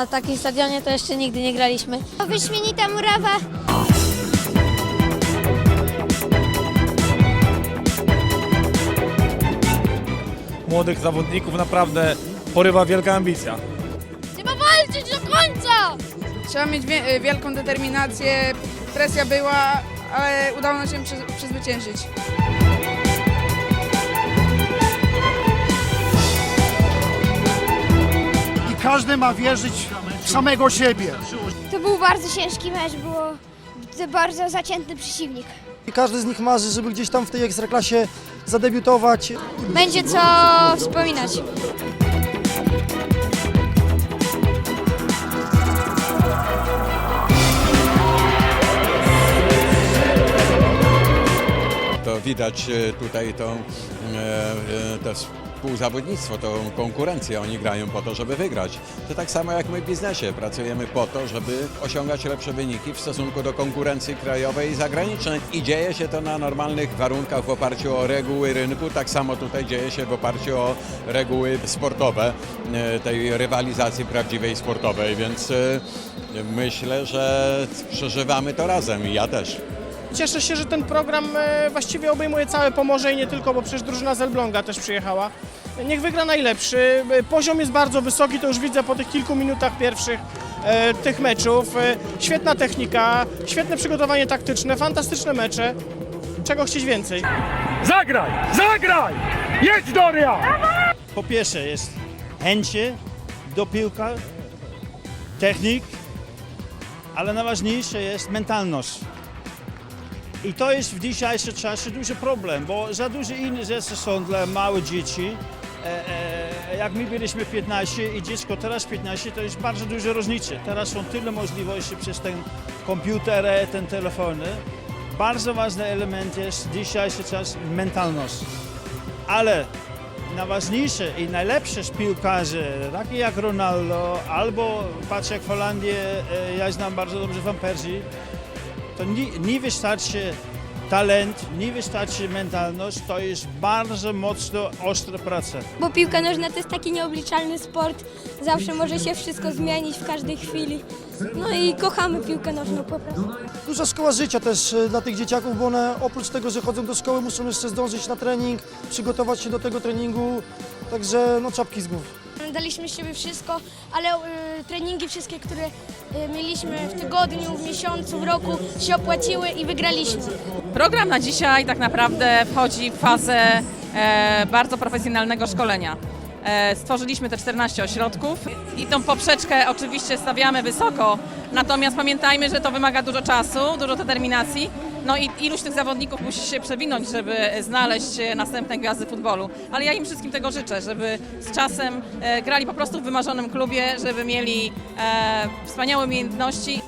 na takim stadionie to jeszcze nigdy nie graliśmy. Wyśmienita murawa. Młodych zawodników naprawdę porywa wielka ambicja. Trzeba walczyć do końca! Trzeba mieć wie- y, wielką determinację, presja była, ale udało nam się przy- przezwyciężyć. Każdy ma wierzyć w samego siebie. To był bardzo ciężki mecz, było to bardzo zaciętny przeciwnik. I każdy z nich marzy, żeby gdzieś tam w tej ekstraklasie zadebiutować. Będzie co wspominać. Widać e, tutaj tą, e, e, to współzawodnictwo, tą konkurencję. Oni grają po to, żeby wygrać. To tak samo jak my w biznesie. Pracujemy po to, żeby osiągać lepsze wyniki w stosunku do konkurencji krajowej i zagranicznej. I dzieje się to na normalnych warunkach w oparciu o reguły rynku. Tak samo tutaj dzieje się w oparciu o reguły sportowe, tej rywalizacji prawdziwej sportowej. Więc myślę, że przeżywamy to razem i ja też. Cieszę się, że ten program e, właściwie obejmuje całe Pomorze i nie tylko, bo przecież drużyna z Elbląga też przyjechała. Niech wygra najlepszy. E, Poziom jest bardzo wysoki, to już widzę po tych kilku minutach pierwszych e, tych meczów. Świetna technika, świetne przygotowanie taktyczne, fantastyczne mecze. Czego chcieć więcej? Zagraj! Zagraj! Jedź Doria! Po pierwsze jest chęcie do piłka, technik, ale najważniejsze jest mentalność. I to jest w dzisiejszym czasie duży problem, bo za dużo inne rzeczy są dla małych dzieci. E, e, jak my byliśmy 15 i dziecko teraz 15, to jest bardzo duże różnice. Teraz są tyle możliwości przez ten komputer, ten telefony. Bardzo ważny element jest dzisiejszy czas mentalność. Ale najważniejsze i najlepsze z piłkarzy, takie jak Ronaldo, albo patrz jak w Holandii, e, ja znam bardzo dobrze Van Persie, to nie, nie wystarczy talent, nie wystarczy mentalność, to jest bardzo mocno ostra praca. Bo piłka nożna to jest taki nieobliczalny sport. Zawsze może się wszystko zmienić w każdej chwili. No i kochamy piłkę nożną po prostu. Duża szkoła życia też e, dla tych dzieciaków, bo one oprócz tego, że chodzą do szkoły, muszą jeszcze zdążyć na trening, przygotować się do tego treningu, także no czapki z głów. Daliśmy z siebie wszystko, ale y, treningi wszystkie, które y, mieliśmy w tygodniu, w miesiącu, w roku się opłaciły i wygraliśmy. Program na dzisiaj tak naprawdę wchodzi w fazę e, bardzo profesjonalnego szkolenia. E, stworzyliśmy te 14 ośrodków i tą poprzeczkę oczywiście stawiamy wysoko, natomiast pamiętajmy, że to wymaga dużo czasu, dużo determinacji. No i iluś tych zawodników musi się przewinąć, żeby znaleźć e, następne gwiazdy futbolu. Ale ja im wszystkim tego życzę, żeby z czasem e, grali po prostu w wymarzonym klubie, żeby mieli e, wspaniałe umiejętności